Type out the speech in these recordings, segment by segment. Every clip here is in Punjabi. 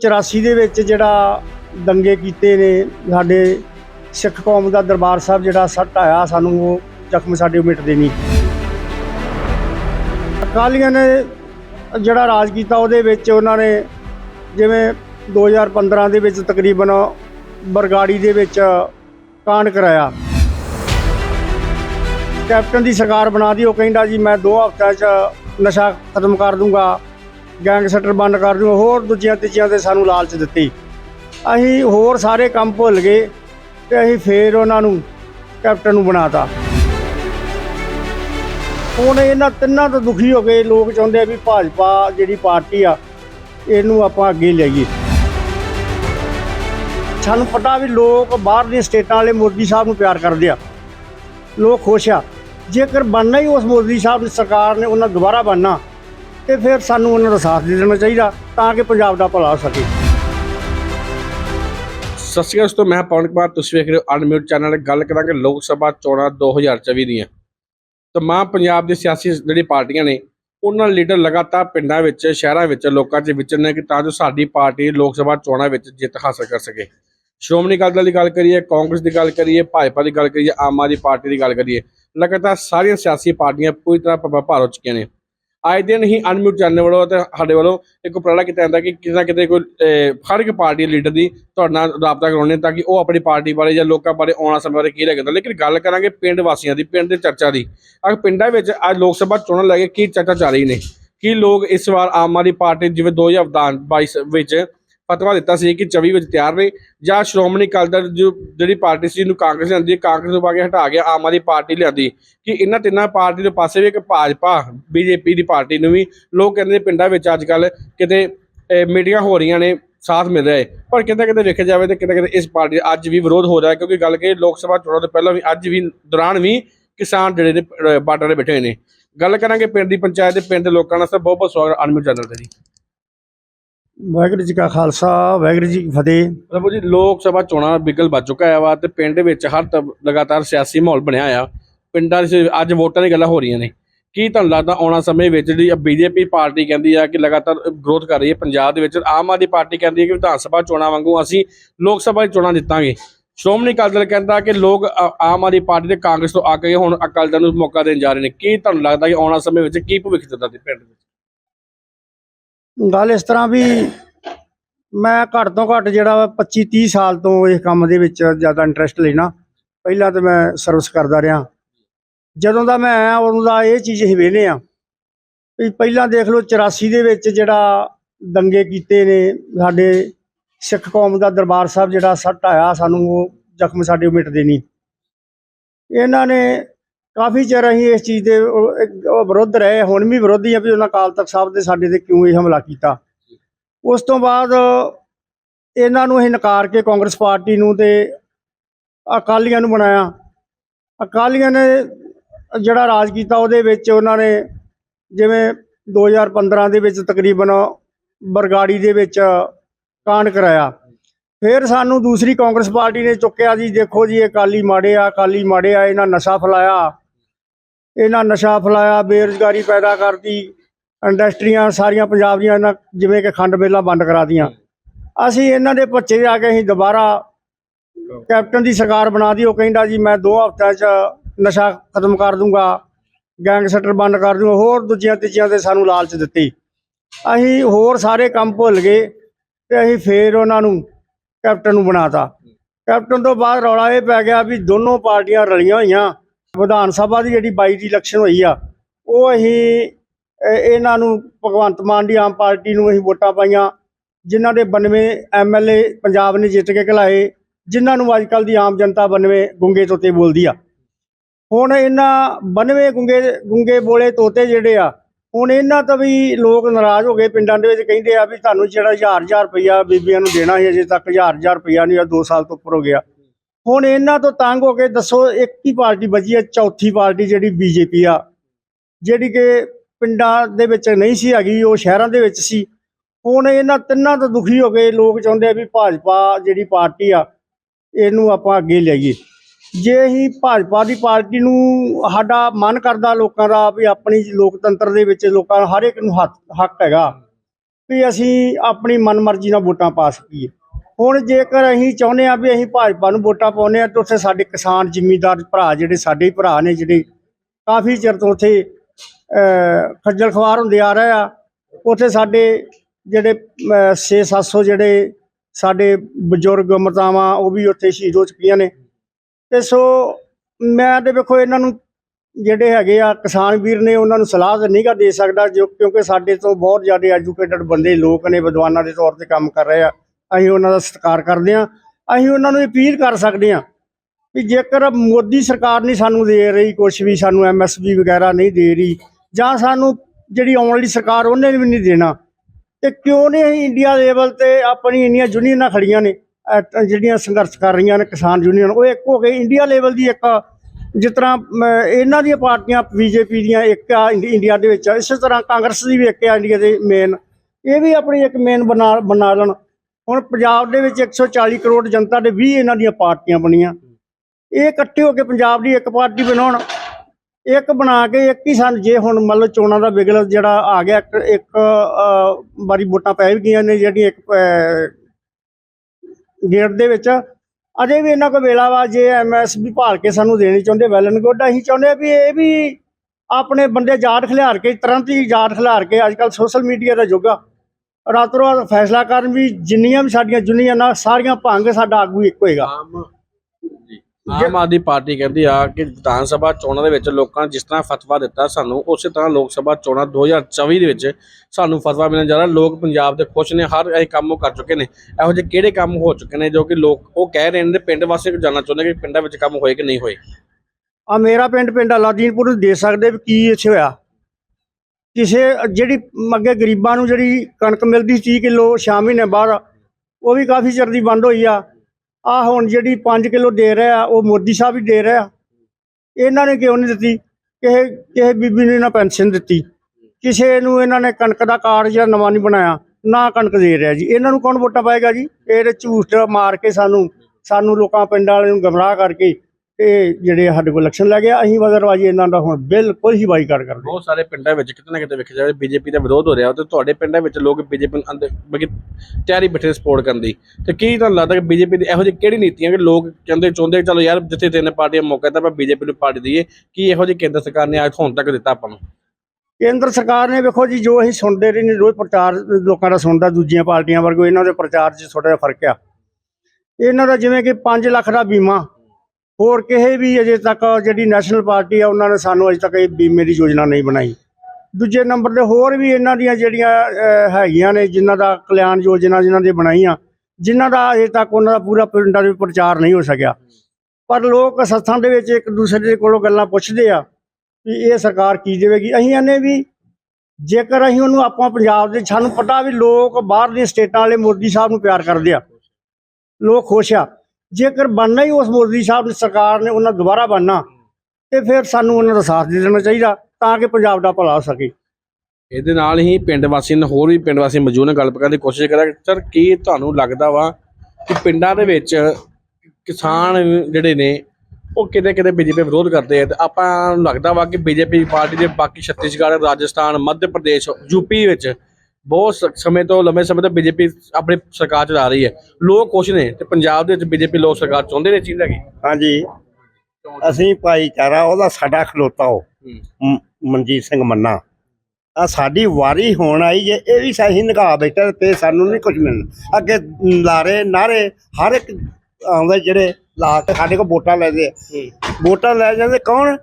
84 ਦੇ ਵਿੱਚ ਜਿਹੜਾ ਦੰਗੇ ਕੀਤੇ ਨੇ, ਸਾਡੇ ਸਿੱਖ ਕੌਮ ਦਾ ਦਰਬਾਰ ਸਾਹਿਬ ਜਿਹੜਾ ਸੱਟ ਆਇਆ, ਸਾਨੂੰ ਉਹ ਜ਼ਖਮ ਸਾਡੇ ਮਿਟਦੇ ਨਹੀਂ। ਅਕਾਲੀਆਂ ਨੇ ਜਿਹੜਾ ਰਾਜ ਕੀਤਾ, ਉਹਦੇ ਵਿੱਚ ਉਹਨਾਂ ਨੇ ਜਿਵੇਂ 2015 ਦੇ ਵਿੱਚ ਤਕਰੀਬਨ ਬਰਗਾੜੀ ਦੇ ਵਿੱਚ ਕਾਂਡ ਕਰਾਇਆ। ਕੈਪਟਨ ਦੀ ਸਰਕਾਰ ਬਣਾ ਦੀ ਉਹ ਕਹਿੰਦਾ ਜੀ, ਮੈਂ 2 ਹਫ਼ਤਿਆਂ 'ਚ ਨਸ਼ਾ ਖਤਮ ਕਰ ਦੂੰਗਾ। ਗੈਂਗਸਟਰ ਬੰਦ ਕਰ ਦਿਓ ਹੋਰ ਦੂਜੀਆਂ ਤੀਜੀਆਂ ਤੇ ਸਾਨੂੰ ਲਾਲਚ ਦਿੱਤੀ। ਅਸੀਂ ਹੋਰ ਸਾਰੇ ਕੰਮ ਭੁੱਲ ਗਏ ਤੇ ਅਸੀਂ ਫੇਰ ਉਹਨਾਂ ਨੂੰ ਕੈਪਟਨ ਨੂੰ ਬਣਾਤਾ। ਹੁਣ ਇਹਨਾਂ ਤਿੰਨਾਂ ਤੋਂ ਦੁਖੀ ਹੋ ਗਏ ਲੋਕ ਚਾਹੁੰਦੇ ਆ ਵੀ ਭਾਜਪਾ ਜਿਹੜੀ ਪਾਰਟੀ ਆ, ਇਹਨੂੰ ਆਪਾਂ ਅੱਗੇ ਲਿਆਈਏ। ਸਾਨੂੰ ਪਤਾ ਵੀ ਲੋਕ ਬਾਹਰ ਦੀਆਂ ਸਟੇਟਾਂ ਵਾਲੇ ਮੋਦੀ ਸਾਹਿਬ ਨੂੰ ਪਿਆਰ ਕਰਦੇ ਆ। ਲੋਕ ਖੁਸ਼ ਆ। ਜੇਕਰ ਬਣਨਾ ਹੀ ਉਸ ਮੋਦੀ ਸਾਹਿਬ ਦੀ ਸਰਕਾਰ ਨੇ, ਉਹਨਾਂ ਦੁਬਾਰਾ ਬਣਨਾ। ਤੇ ਫਿਰ ਸਾਨੂੰ ਉਹਨਾਂ ਦਾ ਸਾਥ ਦੇ ਦੇਣਾ ਚਾਹੀਦਾ ਤਾਂ ਕਿ ਪੰਜਾਬ ਦਾ ਭਲਾ ਹੋ ਸਕੇ। ਸਤਿ ਸ਼੍ਰੀ ਅਕਾਲ ਦੋਸਤੋ, ਮੈਂ ਪਵਨ ਕੁਮਾਰ। ਤੁਸੀਂ ਵੇਖ ਰਹੇ ਹੋ ਅਨਮਿਊਟ ਚੈਨਲ। ਗੱਲ ਕਰਾਂਗੇ ਲੋਕ ਸਭਾ ਚੋਣਾਂ 2024 ਦੀਆਂ। ਤਮਾਮ ਪੰਜਾਬ ਦੇ ਸਿਆਸੀ ਜਿਹੜੀ ਪਾਰਟੀਆਂ ਨੇ, ਉਹਨਾਂ ਲੀਡਰ ਲਗਾਤਾਰ ਪਿੰਡਾਂ ਵਿੱਚ, ਸ਼ਹਿਰਾਂ ਵਿੱਚ, ਲੋਕਾਂ 'ਚ ਵਿਚਰਨੇ ਕਿ ਤਾਂ ਜੋ ਸਾਡੀ ਪਾਰਟੀ ਲੋਕ ਸਭਾ ਚੋਣਾਂ ਵਿੱਚ ਜਿੱਤ ਹਾਸਲ ਕਰ ਸਕੇ। ਸ਼੍ਰੋਮਣੀ ਅਕਾਲੀ ਦਲ ਦੀ ਗੱਲ ਕਰੀਏ, ਕਾਂਗਰਸ ਦੀ ਗੱਲ ਕਰੀਏ, ਭਾਜਪਾ ਦੀ ਗੱਲ ਕਰੀਏ, ਆਮ ਆਦਮੀ ਪਾਰਟੀ ਦੀ ਗੱਲ ਕਰੀਏ, ਲਗਾਤਾਰ ਸਾਰੀਆਂ ਸਿਆਸੀ ਪਾਰਟੀਆਂ ਪੂਰੀ ਤਰ੍ਹਾਂ ਪ੍ਰਭਾਵ ਭਾਰ ਹੋ ਚੁੱਕੀਆਂ ਨੇ। ਅੱਜ ਦਿਨ ਹੀ ਅਨਮਿਊਟ ਚੈਨਲ ਵੱਲੋਂ ਤੇ ਸਾਡੇ ਵੱਲੋਂ ਇੱਕ ਉਪਰਾਲਾ ਕੀਤਾ ਜਾਂਦਾ ਕਿ ਕਿਸੇ ਨਾ ਕਿਤੇ ਕੋਈ ਹਰ ਇੱਕ ਪਾਰਟੀ ਲੀਡਰ ਦੀ ਤੁਹਾਡੇ ਨਾਲ ਰਾਬਤਾ ਕਰਾਉਣੇ ਤਾਂ ਕਿ ਉਹ ਆਪਣੀ ਪਾਰਟੀ ਬਾਰੇ ਜਾਂ ਲੋਕਾਂ ਬਾਰੇ ਆਉਣਾ ਸਮੇਂ ਬਾਰੇ ਕੀ ਲੱਗਦਾ ਲੇਕਿਨ ਗੱਲ ਕਰਾਂਗੇ ਪਿੰਡ ਵਾਸੀਆਂ ਦੀ, ਪਿੰਡ ਦੇ ਚਰਚਾ ਦੀ। ਅੱਜ ਪਿੰਡਾਂ ਵਿੱਚ ਅੱਜ ਲੋਕ ਸਭਾ ਚੋਣਾਂ ਲੈ ਕੇ ਕੀ ਚਰਚਾ ਚੱਲ ਰਹੀ ਨੇ? ਕੀ ਲੋਕ ਇਸ ਵਾਰ ਆਮ ਆਦਮੀ ਪਾਰਟੀ ਜਿਵੇਂ 2022 ਵਿੱਚ ਫਤਵਾ ਦਿੱਤਾ ਸੀ ਕਿ 24 ਵਿੱਚ ਤਿਆਰ ਨੇ ਜਾਂ ਸ਼੍ਰੋਮਣੀ ਅਕਾਲੀ ਦਲ ਜੋ ਜਿਹੜੀ ਪਾਰਟੀ ਸੀ ਇਹਨੂੰ ਕਾਂਗਰਸ ਲਿਆਂਦੀ, ਕਾਂਗਰਸ ਨੂੰ ਪਾ ਕੇ ਹਟਾ ਗਿਆ ਆਮ ਆਦਮੀ ਪਾਰਟੀ ਲਿਆਂਦੀ। ਕਿ ਇਹਨਾਂ ਤਿੰਨਾਂ ਪਾਰਟੀ ਦੇ ਪਾਸੇ ਵੀ ਇੱਕ ਭਾਜਪਾ, ਬੀਜੇਪੀ ਦੀ ਪਾਰਟੀ ਨੂੰ ਵੀ ਲੋਕ ਕਹਿੰਦੇ ਨੇ ਪਿੰਡਾਂ ਵਿੱਚ ਅੱਜ ਕੱਲ ਕਿਤੇ ਮੀਟਿੰਗਾਂ ਹੋ ਰਹੀਆਂ ਨੇ, ਸਾਥ ਮਿਲ ਰਿਹਾ ਹੈ ਪਰ ਕਿਤੇ ਕਿਤੇ ਵੇਖਿਆ ਜਾਵੇ ਤਾਂ ਕਿਤੇ ਕਿਤੇ ਇਸ ਪਾਰਟੀ ਦਾ ਅੱਜ ਵੀ ਵਿਰੋਧ ਹੋ ਰਿਹਾ ਹੈ, ਕਿਉਂਕਿ ਗੱਲ ਕਿ ਲੋਕ ਸਭਾ ਚੋਣਾਂ ਤੋਂ ਪਹਿਲਾਂ ਵੀ ਅੱਜ ਵੀ ਦੌਰਾਨ ਵੀ ਕਿਸਾਨ ਜਿਹੜੇ ਨੇ ਬਾਰਡਰ ਤੇ ਬੈਠੇ ਹੋਏ ਨੇ। ਗੱਲ ਕਰਾਂਗੇ ਪਿੰਡ ਦੀ ਪੰਚਾਇਤ ਦੇ ਪਿੰਡ ਦੇ ਲੋਕਾਂ ਨਾਲ। ਸਭ ਬਹੁਤ ਬਹੁਤ ਸਵਾਗਤ ਅਨਮਿਊਟ ਚੈਨਲ ਤੇ ਜੀ। ਵਾਹਿਗੁਰੂ ਜੀ ਕਾ ਖਾਲਸਾ, ਵਾਹਿਗੁਰੂ ਜੀ ਕੀ ਫਤਿਹ। ਪ੍ਰਭੂ ਜੀ, ਲੋਕ ਸਭਾ ਚੋਣਾਂ ਬਿਗਲ ਵੱਜ ਚੁੱਕਾ ਹੈ ਵਾ ਤੇ ਪਿੰਡ ਵਿੱਚ ਹਰ ਤ- ਲਗਾਤਾਰ ਸਿਆਸੀ ਮਾਹੌਲ ਬਣਿਆ ਆ। ਪਿੰਡਾਂ 'ਚ ਅੱਜ ਵੋਟਾਂ ਦੀ ਗੱਲਾਂ ਹੋ ਰਹੀਆਂ ਨੇ। ਕੀ ਤੁਹਾਨੂੰ ਲੱਗਦਾ ਆਉਣਾ ਸਮੇਂ ਵਿੱਚ ਜਿਹੜੀ ਬੀਜੇਪੀ ਪਾਰਟੀ ਕਹਿੰਦੀ ਆ ਕਿ ਲਗਾਤਾਰ ਗਰੋਥ ਕਰ ਰਹੀ ਹੈ ਪੰਜਾਬ ਦੇ ਵਿੱਚ, ਆਮ ਆਦਮੀ ਪਾਰਟੀ ਕਹਿੰਦੀ ਹੈ ਕਿ ਵਿਧਾਨ ਸਭਾ ਚੋਣਾਂ ਵਾਂਗੂ ਅਸੀਂ ਲੋਕ ਸਭਾ ਦੀ ਚੋਣਾਂ ਜਿੱਤਾਂਗੇ। ਸ਼੍ਰੋਮਣੀ ਅਕਾਲੀ ਦਲ ਕਹਿੰਦਾ ਕਿ ਲੋਕ ਆ- ਆਮ ਆਦਮੀ ਪਾਰਟੀ ਤੇ ਕਾਂਗਰਸ ਤੋਂ ਆ ਕੇ ਹੁਣ ਅਕਾਲੀ ਦਲ ਨੂੰ ਮੌਕਾ ਦੇਣ ਜਾ ਰਹੇ ਨੇ। ਕੀ ਤੁਹਾਨੂੰ ਲੱਗਦਾ ਕਿ ਆਉਣਾ ਸਮੇਂ ਵਿੱਚ ਕੀ ਭਵਿੱਖ ਦਿੱਤਾ ਦੀ ਪਿੰਡ ਵਿੱਚ? ਗੱਲ ਇਸ ਤਰ੍ਹਾਂ ਵੀ ਮੈਂ ਘੱਟ ਤੋਂ ਘੱਟ ਜਿਹੜਾ 25 30 ਸਾਲ ਤੋਂ ਇਸ ਕੰਮ ਦੇ ਵਿੱਚ ਜ਼ਿਆਦਾ ਇੰਟਰਸਟ ਲੈਣਾ। ਪਹਿਲਾਂ ਤਾਂ ਮੈਂ ਸਰਵਿਸ ਕਰਦਾ ਰਿਹਾ। ਜਦੋਂ ਦਾ ਮੈਂ ਆਇਆ, ਉਦੋਂ ਦਾ ਇਹ ਚੀਜ਼ ਹੀ ਵੇਲੇ ਆ ਵੀ ਪਹਿਲਾਂ ਦੇਖ ਲਓ 84 ਦੇ ਵਿੱਚ ਜਿਹੜਾ ਦੰਗੇ ਕੀਤੇ ਨੇ, ਸਾਡੇ ਸਿੱਖ ਕੌਮ ਦਾ ਦਰਬਾਰ ਸਾਹਿਬ ਜਿਹੜਾ ਸੱਟ ਆਇਆ, ਸਾਨੂੰ ਉਹ ਜ਼ਖਮ ਸਾਡੇ ਮਿਟਦੇ ਨਹੀਂ। ਇਹਨਾਂ ਨੇ ਕਾਫੀ ਚਿਰ ਅਸੀਂ ਇਸ ਚੀਜ਼ ਦੇ ਉਹ- ਵਿਰੁੱਧ ਰਹੇ, ਹੁਣ ਵੀ ਵਿਰੋਧੀ ਆ ਵੀ ਉਹਨਾਂ ਅਕਾਲ ਤਖਤ ਸਾਹਿਬ ਦੇ ਸਾਡੇ ਤੇ ਕਿਉਂ ਇਹ ਹਮਲਾ ਕੀਤਾ। ਉਸ ਤੋਂ ਬਾਅਦ ਇਹਨਾਂ ਨੂੰ ਇਹ ਨਕਾਰ ਕੇ ਕਾਂਗਰਸ ਪਾਰਟੀ ਨੂੰ ਤੇ ਅਕਾਲੀਆਂ ਨੂੰ ਬਣਾਇਆ। ਅਕਾਲੀਆਂ ਨੇ ਜਿਹੜਾ ਰਾਜ ਕੀਤਾ ਉਹਦੇ ਵਿੱਚ ਉਹਨਾਂ ਨੇ ਜਿਵੇਂ 2015 ਦੇ ਵਿੱਚ ਤਕਰੀਬਨ ਬਰਗਾੜੀ ਦੇ ਵਿੱਚ ਕਾਂਡ ਕਰਾਇਆ। ਫਿਰ ਸਾਨੂੰ ਦੂਸਰੀ ਕਾਂਗਰਸ ਪਾਰਟੀ ਨੇ ਚੁੱਕਿਆ ਜੀ, ਦੇਖੋ ਜੀ ਇਹ ਅਕਾਲੀ ਮਾੜੇ ਆ, ਅਕਾਲੀ ਮਾੜੇ ਆ, ਇਹਨਾਂ ਨਸ਼ਾ ਫਲਾਇਆ। ਇਹਨਾਂ ਨਸ਼ਾ ਫਲਾਇਆ, ਬੇਰੁਜ਼ਗਾਰੀ ਪੈਦਾ ਕਰਤੀ, ਇੰਡਸਟਰੀਆਂ ਸਾਰੀਆਂ ਪੰਜਾਬ ਦੀਆਂ ਇਹਨਾਂ ਜਿਵੇਂ ਕਿ ਖੰਡ ਮੇਲਾ ਬੰਦ ਕਰਾ ਦੀਆਂ ਅਸੀਂ ਇਹਨਾਂ ਦੇ ਪੱਚੇ ਆ ਕੇ ਅਸੀਂ ਦੁਬਾਰਾ ਕੈਪਟਨ ਦੀ ਸਰਕਾਰ ਬਣਾ ਦੀ ਉਹ ਕਹਿੰਦਾ ਜੀ, ਮੈਂ 2 ਹਫ਼ਤਿਆਂ 'ਚ ਨਸ਼ਾ ਖਤਮ ਕਰ ਦੂੰਗਾ, ਗੈਂਗਸਟਰ ਬੰਦ ਕਰ ਦੂੰਗਾ, ਹੋਰ ਦੂਜੀਆਂ ਤੀਜੀਆਂ ਤੇ ਸਾਨੂੰ ਲਾਲਚ ਦਿੱਤੀ। ਅਸੀਂ ਹੋਰ ਸਾਰੇ ਕੰਮ ਭੁੱਲ ਗਏ ਤੇ ਅਸੀਂ ਫੇਰ ਉਹਨਾਂ ਨੂੰ ਕੈਪਟਨ ਨੂੰ ਬਣਾਤਾ। ਕੈਪਟਨ ਤੋਂ ਬਾਅਦ ਰੌਲਾ ਇਹ ਪੈ ਗਿਆ ਵੀ ਦੋਨੋਂ ਪਾਰਟੀਆਂ ਰਲੀਆਂ ਹੋਈਆਂ। ਵਿਧਾਨ ਸਭਾ ਦੀ ਜਿਹੜੀ 22 ਦੀ ਇਲੈਕਸ਼ਨ ਹੋਈ ਆ, ਉਹ ਅਸੀਂ ਇਹਨਾਂ ਨੂੰ ਭਗਵੰਤ ਮਾਨ ਦੀ ਆਮ ਪਾਰਟੀ ਨੂੰ ਅਸੀਂ ਵੋਟਾਂ ਪਾਈਆਂ, ਜਿਨ੍ਹਾਂ ਦੇ 92 ਐਮਐਲਏ ਪੰਜਾਬ ਨੇ ਜਿੱਤ ਕੇ ਘਲਾਏ, ਜਿਨ੍ਹਾਂ ਨੂੰ ਅੱਜ ਕੱਲ ਦੀ ਆਮ ਜਨਤਾ 92 ਗੁੰਗੇ ਤੋਤੇ ਬੋਲਦੀ ਆ। ਹੁਣ ਇਹਨਾਂ 92 ਗੁੰਗੇ ਗੁੰਗੇ ਬੋਲੇ ਤੋਤੇ ਜਿਹੜੇ ਆ, ਹੁਣ ਇਹਨਾਂ ਤੋਂ ਵੀ ਲੋਕ ਨਾਰਾਜ਼ ਹੋ ਗਏ, ਪਿੰਡਾਂ ਦੇ ਵਿੱਚ ਕਹਿੰਦੇ ਆ ਵੀ ਤੁਹਾਨੂੰ ਜਿਹੜਾ ਹਜ਼ਾਰ ਹਜ਼ਾਰ ਰੁਪਈਆ ਬੀਬੀਆਂ ਨੂੰ ਦੇਣਾ ਸੀ, ਅਜੇ ਤੱਕ ਹਜ਼ਾਰ ਹਜ਼ਾਰ ਰੁਪਈਆ ਨਹੀਂ ਆ 2 ਸਾਲ ਤੋਂ ਉੱਪਰ ਹੋ ਗਿਆ। ਹੁਣ ਇਹਨਾਂ ਤੋਂ ਤੰਗ ਹੋ ਕੇ ਦੱਸੋ, ਇੱਕ ਹੀ ਪਾਰਟੀ ਬਚੀ ਹੈ, ਚੌਥੀ ਪਾਰਟੀ ਜਿਹੜੀ ਬੀਜੇਪੀ ਆ। ਜਿਹੜੀ ਕਿ ਪਿੰਡਾਂ ਦੇ ਵਿੱਚ ਨਹੀਂ ਸੀ ਹੈਗੀ, ਉਹ ਸ਼ਹਿਰਾਂ ਦੇ ਵਿੱਚ ਸੀ। ਹੁਣ ਇਹਨਾਂ ਤਿੰਨਾਂ ਤੋਂ ਦੁਖੀ ਹੋ ਕੇ ਲੋਕ ਚਾਹੁੰਦੇ ਆ ਵੀ ਭਾਜਪਾ ਜਿਹੜੀ ਪਾਰਟੀ ਆ, ਇਹਨੂੰ ਆਪਾਂ ਅੱਗੇ ਲਿਆਈਏ। ਜੇ ਅਸੀਂ ਭਾਜਪਾ ਦੀ ਪਾਰਟੀ ਨੂੰ ਸਾਡਾ ਮਨ ਕਰਦਾ ਲੋਕਾਂ ਦਾ ਵੀ ਆਪਣੀ ਲੋਕਤੰਤਰ ਦੇ ਵਿੱਚ ਲੋਕਾਂ ਦਾ ਹਰ ਇੱਕ ਨੂੰ ਹੱਕ ਹੱਕ ਹੈਗਾ, ਵੀ ਅਸੀਂ ਆਪਣੀ ਮਨਮਰਜ਼ੀ ਨਾਲ ਵੋਟਾਂ ਪਾ ਸਕੀਏ। ਹੁਣ ਜੇਕਰ ਅਸੀਂ ਚਾਹੁੰਦੇ ਆ ਵੀ ਅਸੀਂ ਭਾਜਪਾ ਨੂੰ ਵੋਟਾਂ ਪਾਉਂਦੇ ਆ ਤਾਂ ਉੱਥੇ ਸਾਡੇ ਕਿਸਾਨ ਜ਼ਿਮੀਂਦਾਰ ਭਰਾ ਜਿਹੜੇ ਸਾਡੇ ਹੀ ਭਰਾ ਨੇ ਜਿਹੜੇ ਕਾਫੀ ਚਿਰ ਤੋਂ ਉੱਥੇ ਖੱਜਲ ਖਵਾਰ ਹੁੰਦੇ ਆ ਰਹੇ ਆ, ਉੱਥੇ ਸਾਡੇ ਜਿਹੜੇ 6-700 ਜਿਹੜੇ ਸਾਡੇ ਬਜ਼ੁਰਗ ਮਾਤਾਵਾਂ ਉਹ ਵੀ ਉੱਥੇ ਸ਼ਹੀਦ ਹੋ ਚੁੱਕੀਆਂ ਨੇ। ਤੇ ਸੋ ਮੈਂ ਤੇ ਵੇਖੋ ਇਹਨਾਂ ਨੂੰ ਜਿਹੜੇ ਹੈਗੇ ਆ ਕਿਸਾਨ ਵੀਰ ਨੇ ਉਹਨਾਂ ਨੂੰ ਸਲਾਹ ਤਾਂ ਨਹੀਂਗਾ ਦੇ ਸਕਦਾ ਜੋ ਕਿਉਂਕਿ ਸਾਡੇ ਤੋਂ ਬਹੁਤ ਜ਼ਿਆਦਾ ਐਜੂਕੇਟਡ ਬੰਦੇ ਲੋਕ ਨੇ ਵਿਦਵਾਨਾਂ ਦੇ ਤੌਰ ਤੇ ਕੰਮ ਕਰ ਰਹੇ ਆ। ਅਸੀਂ ਉਹਨਾਂ ਦਾ ਸਤਿਕਾਰ ਕਰਦੇ ਹਾਂ, ਅਸੀਂ ਉਹਨਾਂ ਨੂੰ ਅਪੀਲ ਕਰ ਸਕਦੇ ਹਾਂ ਵੀ ਜੇਕਰ ਮੋਦੀ ਸਰਕਾਰ ਨਹੀਂ ਸਾਨੂੰ ਦੇ ਰਹੀ ਕੁਝ ਵੀ ਸਾਨੂੰ ਐਮਐਸਪੀ ਵਗੈਰਾ ਨਹੀਂ ਦੇ ਰਹੀ ਜਾਂ ਸਾਨੂੰ ਜਿਹੜੀ ਆਉਣ ਵਾਲੀ ਸਰਕਾਰ ਉਹਨੇ ਵੀ ਨਹੀਂ ਦੇਣਾ, ਤੇ ਕਿਉਂ ਨਹੀਂ ਅਸੀਂ ਇੰਡੀਆ ਲੈਵਲ ਤੇ ਆਪਣੀ ਇੰਨੀਆਂ ਯੂਨੀਅਨਾਂ ਖੜੀਆਂ ਨੇ ਜਿਹੜੀਆਂ ਸੰਘਰਸ਼ ਕਰ ਰਹੀਆਂ ਨੇ ਕਿਸਾਨ ਯੂਨੀਅਨ, ਉਹ ਇੱਕ ਹੋ ਗਈ ਇੰਡੀਆ ਲੈਵਲ ਦੀ ਇੱਕ, ਜਿਸ ਤਰ੍ਹਾਂ ਇਹਨਾਂ ਦੀਆਂ ਪਾਰਟੀਆਂ ਬੀਜੇਪੀ ਦੀਆਂ ਇੱਕ ਆ ਇੰਡੀ- ਇੰਡੀਆ ਦੇ ਵਿੱਚ ਇਸੇ ਤਰ੍ਹਾਂ ਕਾਂਗਰਸ ਦੀ ਵੀ ਇੱਕ ਆ ਇੰਡੀਆ ਦੇ ਮੇਨ ਇਹ ਵੀ ਆਪਣੀ ਇੱਕ ਮੇਨ ਬਣਾ ਬਣਾ ਲੈਣ। ਹੁਣ ਪੰਜਾਬ ਦੇ ਵਿੱਚ 140 ਕਰੋੜ ਜਨਤਾ ਦੇ 20 ਇਹਨਾਂ ਦੀਆਂ ਪਾਰਟੀਆਂ ਬਣੀਆਂ। ਇਹ ਇਕੱਠੇ ਹੋ ਕੇ ਪੰਜਾਬ ਦੀ ਇੱਕ ਪਾਰਟੀ ਬਣਾਉਣ, ਇੱਕ ਬਣਾ ਕੇ ਇੱਕ ਹੀ ਸਾਨੂੰ। ਜੇ ਹੁਣ ਮਤਲਬ ਚੋਣਾਂ ਦਾ ਵਿਗਲ ਜਿਹੜਾ ਆ ਗਿਆ, ਇੱਕ ਵਾਰੀ ਵੋਟਾਂ ਪੈ ਵੀ ਗਈਆਂ ਨੇ ਜਿਹੜੀਆਂ ਇੱਕ ਗੇਟ ਦੇ ਵਿੱਚ। ਅਜੇ ਵੀ ਇਹਨਾਂ ਕੋਲ ਵੇਲਾ ਵਾ, ਜੇ ਐਮਐਸਪੀ ਭਾਲ ਕੇ ਸਾਨੂੰ ਦੇਣੀ ਚਾਹੁੰਦੇ ਵੈਲਨ ਐਂਡ ਗੁੱਡ ਅਸੀਂ ਚਾਹੁੰਦੇ ਵੀ ਇਹ ਵੀ ਆਪਣੇ ਬੰਦੇ ਯਾਦ ਖਿਲਾਰ ਕੇ ਤੁਰੰਤ ਹੀ ਯਾਦ ਖਿਲਾਰ ਕੇ, ਅੱਜ ਕੱਲ ਸੋਸ਼ਲ ਮੀਡੀਆ ਦਾ ਯੁੱਗ ਆ। ਰਾਤੋਂ ਰਾਤ ਫੈਸਲਾ ਕਰਨ ਵੀ ਜਿੰਨੀਆਂ ਵੀ ਸਾਡੀਆਂ ਯੂਨੀਅਨਾਂ ਸਾਰੀਆਂ ਭੰਗ ਸਾਡਾ ਆਗੂ ਇੱਕ ਹੋਏਗਾ ਆਮ ਜੀ ਆਮ ਆਦਮੀ ਪਾਰਟੀ ਕਹਿੰਦੀ ਆ ਕਿ ਵਿਧਾਨ ਸਭਾ ਚੋਣਾਂ ਦੇ ਵਿੱਚ ਲੋਕਾਂ ਨੇ ਜਿਸ ਤਰ੍ਹਾਂ ਫਤਵਾ ਦਿੱਤਾ ਸਾਨੂੰ ਉਸੇ ਤਰ੍ਹਾਂ ਲੋਕ ਸਭਾ ਚੋਣਾਂ 2024 ਦੇ ਵਿੱਚ ਸਾਨੂੰ ਫਤਵਾ ਮਿਲਣ ਜਾ ਰਿਹਾ। ਲੋਕ ਪੰਜਾਬ ਦੇ ਖੁਸ਼ ਨੇ ਹਰ ਇਹ ਕੰਮ ਉਹ ਕਰ ਚੁੱਕੇ ਨੇ। ਇਹੋ ਜਿਹੇ ਕਿਹੜੇ ਕੰਮ ਹੋ ਚੁੱਕੇ ਨੇ ਜੋ ਕਿ ਲੋਕ ਉਹ ਕਹਿ ਰਹੇ ਨੇ ਪਿੰਡ ਵਾਸਤੇ ਜਾਣਨਾ ਚਾਹੁੰਦੇ ਕਿ ਪਿੰਡਾਂ ਵਿੱਚ ਕੰਮ ਹੋਏ ਕਿ ਨਹੀਂ ਹੋਏ? ਆ ਮੇਰਾ ਪਿੰਡ ਪਿੰਡ ਅਲਾਦੀਨਪੁਰ ਨੂੰ ਦੇ ਸਕਦੇ ਵੀ ਕੀ ਇੱਥੇ ਹੋਇਆ। ਕਿਸੇ, ਜਿਹੜੀ ਅੱਗੇ ਗਰੀਬਾਂ ਨੂੰ ਜਿਹੜੀ ਕਣਕ ਮਿਲਦੀ ਸੀ 30 ਕਿਲੋ 6 ਮਹੀਨੇ ਬਾਅਦ, ਉਹ ਵੀ ਕਾਫੀ ਚਿਰ ਦੀ ਬੰਦ ਹੋਈ ਆ। ਆ ਹੁਣ ਜਿਹੜੀ 5 ਕਿਲੋ ਦੇ ਰਿਹਾ ਉਹ ਮੋਦੀ ਸਾਹਿਬ ਵੀ ਦੇ ਰਿਹਾ ਇਹਨਾਂ ਨੇ ਕਿਉਂ ਨਹੀਂ ਦਿੱਤੀ? ਕਿਸੇ ਕਿਸੇ ਬੀਬੀ ਨੂੰ ਨਾ ਪੈਨਸ਼ਨ ਦਿੱਤੀ। ਕਿਸੇ ਨੂੰ ਇਹਨਾਂ ਨੇ ਕਣਕ ਦਾ ਕਾਰਡ ਜਿਹੜਾ ਨਵਾਂ ਨਹੀਂ ਬਣਾਇਆ, ਨਾ ਕਣਕ ਦੇ ਰਿਹਾ ਜੀ। ਇਹਨਾਂ ਨੂੰ ਕੌਣ ਵੋਟਾਂ ਪਾਏਗਾ ਜੀ? ਇਹ ਝੂਠ ਮਾਰ ਕੇ ਸਾਨੂੰ ਸਾਨੂੰ ਲੋਕਾਂ ਪਿੰਡਾਂ ਵਾਲਿਆਂ ਨੂੰ ਗਮਰਾਹ ਕਰਕੇ ਇਹ ਜਿਹੜੇ ਸਾਡੇ ਕੋਲ ਇਲੈਕਸ਼ਨ ਲੈ ਗਿਆ ਅਸੀਂ ਵਜ਼ਰਵਾਜੀ ਇਹਨਾਂ ਦਾ ਹੁਣ ਬਿਲਕੁਲ ਹੀ ਬਾਈਕਾਟ ਕਰਦੇ ਬਹੁਤ ਸਾਰੇ ਪਿੰਡਾਂ ਵਿੱਚ ਕਿਤੇ ਨਾ ਕਿਤੇ ਵੇਖਿਆ ਜਾਵੇ ਬੀਜੇਪੀ ਦਾ ਵਿਰੋਧ ਹੋ ਰਿਹਾ ਤੇ ਤੁਹਾਡੇ ਪਿੰਡਾਂ ਵਿੱਚ ਲੋਕ ਬੀਜੇਪੀ ਨੂੰ ਅੰਦਰ ਬਗੀ ਤਿਆਰੀ ਬੈਠੇ ਸਪੋਰਟ ਕਰਨ ਦੀ। ਤੇ ਕੀ ਤੁਹਾਨੂੰ ਲੱਗਦਾ ਕਿ ਬੀਜੇਪੀ ਦੀ ਇਹੋ ਜਿਹੀ ਕਿਹੜੀ ਨੀਤੀਆਂ ਕਿ ਲੋਕ ਕਹਿੰਦੇ ਚਾਹੁੰਦੇ ਚਲੋ ਯਾਰ ਜਿੱਥੇ ਤਿੰਨ ਪਾਰਟੀਆਂ ਮੌਕਾ ਤਾਂ ਆਪਾਂ ਬੀਜੇਪੀ ਨੂੰ ਪਾਰਟੀ ਦਈਏ ਕੀ ਇਹੋ ਜਿਹੀ ਕੇਂਦਰ ਸਰਕਾਰ ਨੇ ਅੱਜ ਹੁਣ ਤੱਕ ਦਿੱਤਾ ਆਪਾਂ ਨੂੰ? ਕੇਂਦਰ ਸਰਕਾਰ ਨੇ ਵੇਖੋ ਜੀ ਜੋ ਅਸੀਂ ਸੁਣਦੇ ਰਹੇ ਨੇ ਰੋਜ਼ ਪ੍ਰਚਾਰ ਲੋਕਾਂ ਦਾ ਸੁਣਦਾ ਦੂਜੀਆਂ ਪਾਰਟੀਆਂ ਵਰਗੋ ਇਹਨਾਂ ਦੇ ਪ੍ਰਚਾਰ 'ਚ ਥੋੜਾ ਜਿਹਾ ਫ਼ਰਕ ਆ। ਇਹਨਾਂ ਦਾ ਜਿਵੇਂ ਕਿ 5 ਲੱਖ ਦਾ ਬੀਮਾ ਹੋਰ ਕਿਸੇ ਵੀ ਅਜੇ ਤੱਕ ਜਿਹੜੀ ਨੈਸ਼ਨਲ ਪਾਰਟੀ ਆ, ਉਹਨਾਂ ਨੇ ਸਾਨੂੰ ਅਜੇ ਤੱਕ ਇਹ ਬੀਮੇ ਦੀ ਯੋਜਨਾ ਨਹੀਂ ਬਣਾਈ। ਦੂਜੇ ਨੰਬਰ ਤੇ ਹੋਰ ਵੀ ਇਹਨਾਂ ਦੀਆਂ ਜਿਹੜੀਆਂ ਹੈਗੀਆਂ ਨੇ, ਜਿਨ੍ਹਾਂ ਦਾ ਕਲਿਆਣ ਯੋਜਨਾ ਜਿਨ੍ਹਾਂ ਦੀ ਬਣਾਈਆਂ, ਜਿਨ੍ਹਾਂ ਦਾ ਅਜੇ ਤੱਕ ਉਹਨਾਂ ਦਾ ਪੂਰਾ ਪਿੰਡਾਂ ਦੇ ਪ੍ਰਚਾਰ ਨਹੀਂ ਹੋ ਸਕਿਆ। ਪਰ ਲੋਕ ਸੱਥਾਂ ਦੇ ਵਿੱਚ ਇੱਕ ਦੂਸਰੇ ਦੇ ਕੋਲੋਂ ਗੱਲਾਂ ਪੁੱਛਦੇ ਆ ਵੀ ਇਹ ਸਰਕਾਰ ਕੀ ਦੇਵੇਗੀ। ਅਸੀਂ ਇਹਨੇ ਵੀ ਜੇਕਰ ਅਸੀਂ ਉਹਨੂੰ ਆਪਾਂ ਪੰਜਾਬ ਦੇ, ਸਾਨੂੰ ਪਤਾ ਵੀ ਲੋਕ ਬਾਹਰ ਦੀਆਂ ਸਟੇਟਾਂ ਵਾਲੇ ਮੋਦੀ ਸਾਹਿਬ ਨੂੰ ਪਿਆਰ ਕਰਦੇ ਆ। ਲੋਕ ਖੁਸ਼ ਆ। ਜੇਕਰ ਬਣਨਾ ਹੀ ਉਸ ਮੋਦੀ ਸਾਹਿਬ ਦੀ ਸਰਕਾਰ ਨੇ ਉਹਨਾਂ ਦੁਬਾਰਾ ਬਣਨਾ, ਤੇ ਫਿਰ ਸਾਨੂੰ ਉਹਨਾਂ ਦਾ ਸਾਥ ਦੇ ਦੇਣਾ ਚਾਹੀਦਾ, ਤਾਂ ਕਿ ਪੰਜਾਬ ਦਾ ਭਲਾ ਹੋ ਸਕੇ। ਇਹਦੇ ਨਾਲ ਹੀ ਪਿੰਡ ਵਾਸੀਆਂ ਨੇ ਹੋਰ ਵੀ ਪਿੰਡ ਵਾਸੀ ਮੌਜੂਦ ਨੇ ਗੱਲ ਕਰਨ ਦੀ ਕੋਸ਼ਿਸ਼ ਕਰਾਂਗੇ। ਸਰ, ਕੀ ਤੁਹਾਨੂੰ ਲੱਗਦਾ ਵਾ ਕਿ ਪਿੰਡਾਂ ਦੇ ਵਿੱਚ ਕਿਸਾਨ ਜਿਹੜੇ ਨੇ, ਉਹ ਕਿਤੇ ਕਿਤੇ ਬੀਜੇਪੀ ਵਿਰੋਧ ਕਰਦੇ ਆ? ਤੇ ਆਪਾਂ ਨੂੰ ਲੱਗਦਾ ਵਾ ਕਿ ਬੀਜੇਪੀ ਪਾਰਟੀ ਦੇ ਬਾਕੀ ਛੱਤੀਸਗੜ੍ਹ, ਰਾਜਸਥਾਨ, ਮੱਧ ਪ੍ਰਦੇਸ਼ ਯੂਪੀ ਵਿੱਚ ਬਹੁਤ ਸਮੇਂ ਤੋਂ ਲੰਮੇ ਸਮੇਂ ਤੋਂ ਬੀਜੇਪੀ ਆਪਣੀ ਸਰਕਾਰ ਚਲਾ ਰਹੀ ਹੈ। ਲੋਕ ਖੁਸ਼ ਨੇ ਤੇ ਪੰਜਾਬ ਦੇ ਵਿੱਚ ਬੀਜੇਪੀ ਲੋਕ ਸਰਕਾਰ ਚਾਹੁੰਦੇ ਨੇ ਚੀਜ਼ ਹੈਗੀ? ਹਾਂਜੀ। ਅਸੀਂ ਭਾਈਚਾਰਾ ਉਹਦਾ ਸਾਡਾ ਖਲੋਤਾ ਉਹ। ਮਨਜੀਤ ਸਿੰਘ ਮੰਨਾ। ਆ ਸਾਡੀ ਵਾਰੀ ਹੋਣ ਆਈ ਜੇ ਇਹ ਵੀ ਸਹੀ ਨਿਗਾਹ ਬੈਠਾ ਤੇ ਸਾਨੂੰ ਨਹੀਂ ਕੁਝ ਮਿਲਣਾ। ਅੱਗੇ ਲਾਰੇ ਨਾਰੇ ਹਰ ਇੱਕ ਆਉਂਦੇ ਜਿਹੜੇ ਲਾ ਕੇ ਸਾਡੇ ਕੋਲ ਵੋਟਾਂ ਲੈਦੇ ਆ। ਵੋਟਾਂ ਲੈ ਜਾਂਦੇ ਕੌਣ?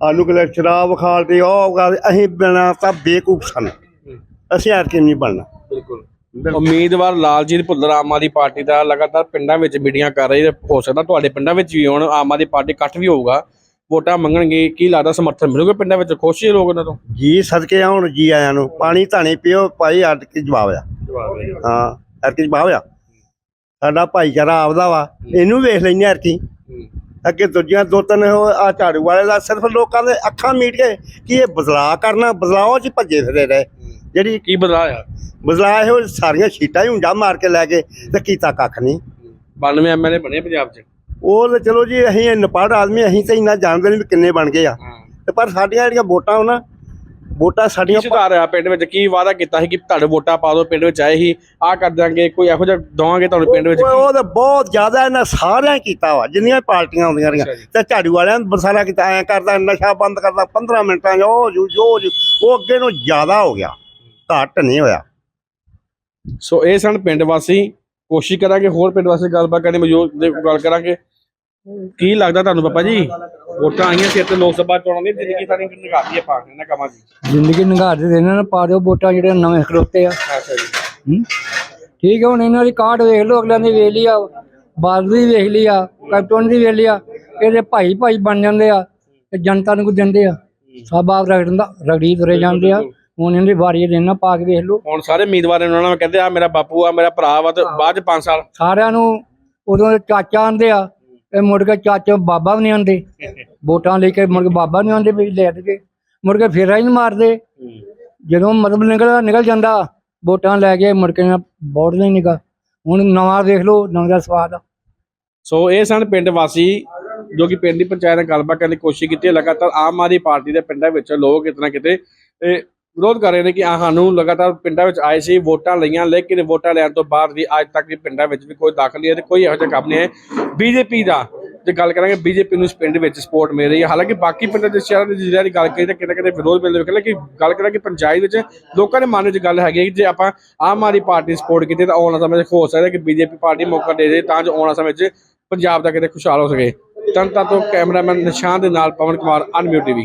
ਆਲੂ ਕਲੇ ਸ਼ਰਾਬ ਖਾਲਦੇ ਉਹ ਅਸੀਂ ਬਿਨਾ ਤਾਂ ਬੇਕੂਫ ਸਨ। ਅਸੀਂ ਹਰ ਕੇ ਨਹੀਂ ਬਣਨਾ। ਬਿਲਕੁਲ। ਉਮੀਦਵਾਰ ਲਾਲਜੀਤ ਭੁੱਲਰ ਆਮ ਆਦਮੀ ਪਾਰਟੀ ਦਾ ਲਗਾਤਾਰ ਪਿੰਡਾਂ ਵਿੱਚ ਮੀਟਿੰਗਾਂ ਕਰ ਰਹੀ ਹੈ ਹੋ ਸਕਦਾ ਤੁਹਾਡੇ ਪਿੰਡਾਂ ਵਿੱਚ ਵੀ ਹੁਣ ਆਮ ਆਦਮੀ ਪਾਰਟੀ ਇਕੱਠ ਵੀ ਹੋਊਗਾ। ਵੋਟਾਂ ਮੰਗਣਗੇ ਕੀ ਲੱਗਦਾ ਸਮਰਥਨ ਮਿਲੂਗਾ ਪਿੰਡਾਂ ਵਿੱਚ? ਖੁਸ਼ ਹੀ ਲੋਕ ਉਹਨਾਂ ਤੋਂ? ਜੀ ਸਦਕੇ ਆਉਣ ਜੀ ਆਇਆਂ ਨੂੰ। ਪਾਣੀ ਧਾਣੀ ਪਿਓ ਭਾਈ ਅੱਡ ਕੇ ਜਵਾਬ ਆ। ਹਾਂ ਅਰਕੀ ਜਵਾਬ ਆ। ਸਾਡਾ ਭਾਈਚਾਰਾ ਆਪਦਾ ਵਾ। ਇਹਨੂੰ ਵੇਖ ਲੈਣੇ ਅਰਕੀ ਅੱਗੇ ਦੂਜੀਆਂ ਦੋ ਤਿੰਨ ਆ ਝਾੜੂ ਵਾਲੇ ਦਾ ਸਿਰਫ ਲੋਕਾਂ ਦੇ ਅੱਖਾਂ ਮੀਟ ਕੇ ਕਿ ਇਹ ਬਦਲਾਅ ਕਰਨਾ? ਬਦਲਾਅ 'ਚ ਭੱਜੇ ਫਿਰੇ ਰਹੇ। ਜਿਹੜੀ ਕੀ ਬਦਲਾਅ ਆ ਬਦਲਾਅ ਇਹੋ ਸਾਰੀਆਂ ਸ਼ੀਟਾਂ ਹੀ ਉਂਝਾ ਮਾਰ ਕੇ ਲੈ ਗਏ ਤੇ ਕੀਤਾ ਕੱਖ ਨਹੀਂ। 92 ਐਮਐਲਏ ਬਣੇ ਪੰਜਾਬ 'ਚ? ਉਹ ਤੇ ਚਲੋ ਜੀ ਅਸੀਂ ਨਪੜ ਆਦਮੀ ਅਸੀਂ ਤਾਂ ਇੰਨਾ ਜਾਣਦੇ ਨਹੀਂ ਵੀ ਕਿੰਨੇ ਬਣ ਗਏ ਆ। ਤੇ ਪਰ ਸਾਡੀਆਂ ਜਿਹੜੀਆਂ ਵੋਟਾਂ ਉਹਨਾਂ ਵੋਟਾਂ ਕੀ ਸਾਡੀਆਂ ਸੁਧਾਰ ਆ ਪਿੰਡ ਵਿੱਚ? ਕੀ ਵਾਅਦਾ ਕੀਤਾ ਸੀ ਕਿ ਤੁਹਾਡੇ ਵੋਟਾਂ ਪਾ ਦਿਓ ਪਿੰਡ ਵਿੱਚ ਆਏ ਸੀ ਆ ਕਰ ਦਾਂਗੇ ਕੋਈ ਇਹੋ ਜਿਹਾ ਦਵਾਂਗੇ ਤੁਹਾਨੂੰ ਪਿੰਡ ਵਿੱਚ ਉਹ ਤਾਂ ਬਹੁਤ ਜ਼ਿਆਦਾ ਇਹਨਾਂ ਸਾਰਿਆਂ ਹੀ ਕੀਤਾ ਵਾ ਜਿੰਨੀਆਂ ਪਾਰਟੀਆਂ ਆਉਂਦੀਆਂ ਰਹੀਆਂ। ਤੇ ਝਾੜੂ ਵਾਲਿਆਂ ਨੇ ਬਰਸਾਲਾ ਕੀਤਾ ਐ ਕਰਦਾ ਨਸ਼ਾ ਬੰਦ ਕਰਦਾ 15 ਮਿੰਟਾਂ ਜੋ ਜੋ- ਉਹ ਅੱਗੇ ਨੂੰ ਜ਼ਿਆਦਾ ਹੋ ਗਿਆ। ਘੱਟ ਨਹੀਂ ਹੋਇਆ। ਸੋ ਇਹ ਸਨ ਪਿੰਡ ਵਾਸੀ। ਕੋਸ਼ਿਸ਼ ਕਰਾਂਗੇ ਹੋਰ ਪਿੰਡ ਵਾਸੀ ਗੱਲਬਾਤ ਕਰਨੀ ਮੌਜੂਦ ਦੇ ਗੱਲ ਕਰਾਂਗੇ। ਕੀ ਲੱਗਦਾ ਤੁਹਾਨੂੰ ਪਾਪਾ ਜੀ? ਵੋਟਾਂ ਆਈਆਂ ਸੀ ਤੇ ਲੋਕ ਸਭਾ ਚੋਣਾਂ ਦੀ ਜ਼ਿੰਦਗੀ ਸਾਰੀ ਨਿਗਾਹੀ ਆਪਾਂ ਇਹਨਾਂ ਕੰਮਾਂ ਦੀ? ਜ਼ਿੰਦਗੀ ਨਿਗਾਰ ਦੇ ਇਹਨਾਂ ਨੂੰ ਪਾ ਦਿਓ ਵੋਟਾਂ ਜਿਹੜੇ ਨਵੇਂ ਖਲੋਤੇ ਆ? ਠੀਕ ਹੈ ਹੁਣ ਇਹਨਾਂ ਦੀ ਕਾਰਡ ਵੇਖ ਲਓ ਅਗਲਿਆਂ ਦੀ ਵੇਖ ਲਈ ਆ ਬਾਦਲ ਦੀ ਵੇਖ ਲਈ ਆ ਕੈਪਟਨ ਦੀ ਵੇਖ ਲਈ ਆ ਇਹਦੇ ਭਾਈ ਭਾਈ ਬਣ ਜਾਂਦੇ ਆ ਤੇ ਜਨਤਾ ਨੂੰ ਕੁਝ ਦਿੰਦੇ ਆ। ਸਭ ਆਪ ਰਗੜਨ ਦਾ ਰਗੜੀ ਤੁਰੇ ਜਾਂਦੇ ਆ। ਹੁਣ ਇਹਨਾਂ ਦੀ ਵਾਰੀ ਦੇ ਨਾ ਪਾ ਕੇ ਵੇਖ ਲਓ। ਹੁਣ ਸਾਰੇ ਉਮੀਦਵਾਰ ਇਹਨਾਂ ਨਾਲ ਕਹਿੰਦੇ ਆ ਮੇਰਾ ਬਾਪੂ ਆ ਮੇਰਾ ਭਰਾ ਵਾ ਤੇ ਬਾਅਦ ਚ 5 ਸਾਲ। ਸਾਰਿਆਂ ਨੂੰ ਉਦੋਂ ਦੇ ਚਾਚਾ ਆਂਦੇ ਆ ਤੇ ਮੁੜ ਕੇ ਚਾਚਾ ਬਾਬਾ ਵੀ ਨਹੀਂ ਆਂਦੇ ਵੋਟਾਂ ਲੈ ਕੇ ਮੁੜ ਕੇ ਬਾਬਾ ਨਹੀਂ ਆਂਦੇ ਵੀ ਲੈ ਕੇ ਮੁੜ ਕੇ ਫੇਰਾ ਹੀ ਨਹੀਂ ਮਾਰਦੇ। ਜਦੋਂ ਮਤਲਬ ਨਿਕਲ ਨਿਕਲ ਜਾਂਦਾ ਵੋਟਾਂ ਲੈ ਕੇ ਮੁੜ ਕੇ ਬੋਰਡ ਨਹੀਂ ਨਿਕਾ ਹੁਣ ਨਵਾਂ ਦੇਖ ਲਓ ਨਵਾਂ ਦਾ ਸਵਾਦ ਆ। ਸੋ ਇਹ ਸਨ ਪਿੰਡ ਵਾਸੀ ਜੋ ਕਿ ਪਿੰਡ ਦੀ ਪੰਚਾਇਤ ਨਾਲ ਗੱਲਬਾਤ ਕਰਨ ਦੀ ਕੋਸ਼ਿਸ਼ ਕੀਤੀ ਹੈ। ਲਗਾਤਾਰ ਆਮ ਆਦਮੀ ਪਾਰਟੀ ਦੇ ਪਿੰਡਾਂ ਵਿੱਚ ਲੋਕ ਕਿਤਨਾ ਕਿਤੇ ਇਹ ਵਿਰੋਧ ਕਰ ਰਹੇ ਨੇ ਕਿ ਆ ਸਾਨੂੰ ਲਗਾਤਾਰ ਪਿੰਡਾਂ ਵਿੱਚ ਆਏ ਸੀ, ਵੋਟਾਂ ਲਈਆਂ, ਲੇਕਿਨ ਵੋਟਾਂ ਲੈਣ ਤੋਂ ਬਾਅਦ ਵੀ ਅੱਜ ਤੱਕ ਵੀ ਪਿੰਡਾਂ ਵਿੱਚ ਵੀ ਕੋਈ ਦਾਖਲ ਨਹੀਂ ਹੈ ਤੇ ਕੋਈ ਇਹੋ ਜਿਹਾ ਕੰਮ ਨਹੀਂ ਹੈ। ਬੀਜੇਪੀ ਦਾ ਜੇ ਗੱਲ ਕਰਾਂਗੇ ਬੀਜੇਪੀ ਨੂੰ ਇਸ ਪਿੰਡ ਵਿੱਚ ਸਪੋਰਟ ਮਿਲ ਰਹੀ ਹੈ। ਹਾਲਾਂਕਿ ਬਾਕੀ ਪਿੰਡਾਂ ਦੇ ਸ਼ਹਿਰਾਂ ਦੇ ਜ਼ਿਲ੍ਹਿਆਂ ਦੀ ਗੱਲ ਕਰੀਏ ਤਾਂ ਕਿਤੇ ਕਿਤੇ ਵਿਰੋਧ ਮਿਲਦੇ ਵੇਖਿਆ ਲੇਕਿਨ ਗੱਲ ਕਰਾਂਗੇ ਪੰਚਾਇਤ ਵਿੱਚ, ਲੋਕਾਂ ਦੇ ਮਨ ਵਿੱਚ ਗੱਲ ਹੈਗੀ ਹੈ ਕਿ ਜੇ ਆਪਾਂ ਆਮ ਆਦਮੀ ਪਾਰਟੀ ਸਪੋਰਟ ਕੀਤੀ ਤਾਂ ਆਉਣ ਵਾਲੇ ਸਮੇਂ 'ਚ ਹੋ ਸਕਦਾ ਕਿ ਬੀਜੇਪੀ ਪਾਰਟੀ ਮੌਕਾ ਦੇ ਦੇ ਤਾਂ ਜੋ ਆਉਣ ਵਾਲੇ ਸਮੇਂ 'ਚ ਪੰਜਾਬ ਦਾ ਕਿਤੇ ਖੁਸ਼ਹਾਲ ਹੋ ਸਕੇ। ਤਨਤਾ ਤੋਂ ਕੈਮਰਾਮੈਨ ਨਿਸ਼ਾਨ ਦੇ ਨਾਲ ਪਵਨ ਕੁਮਾਰ ਅਨਮਿਊਟ ਟੀਵੀ।